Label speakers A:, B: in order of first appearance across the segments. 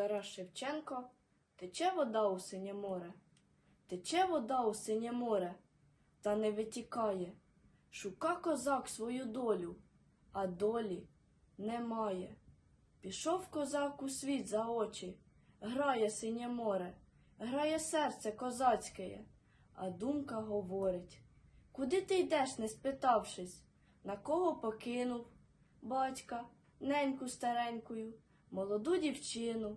A: Тарас Шевченко, тече вода у синє море, тече вода у синє море, та не витікає. Шука козак свою долю, а долі немає. Пішов козак у світ за очі, грає синє море, грає серце козацьке, а думка говорить. Куди ти йдеш, не спитавшись, на кого покинув батька, неньку старенькою, молоду дівчину.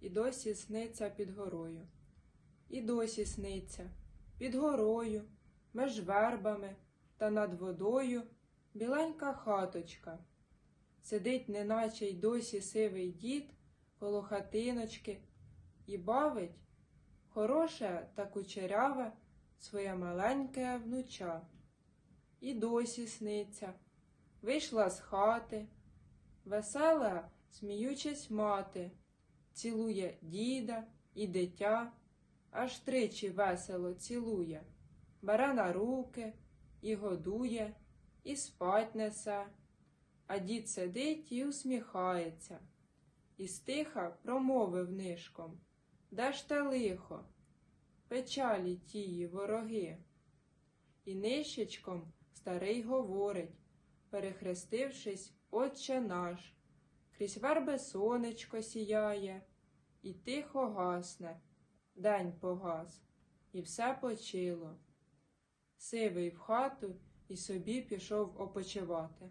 B: і досі сниться під горою. І досі сниться під горою, меж вербами та над водою біленька хаточка. Сидить, неначе й досі сивий дід коло хатиночки і бавить хороше та кучеряве своє маленьке внуча. І досі сниться, вийшла з хати, весела, сміючись мати, цілує діда і дитя, аж тричі весело цілує, бере на руки і годує, і спать несе. А дід сидить і усміхається, і стиха промовив нишком Де ж те лихо, печалі тії вороги. І нищечком старий говорить, перехрестившись, Отче наш, крізь верби сонечко сіяє, і тихо гасне, день погас, і все почило. Сивий в хату і собі пішов опочивати.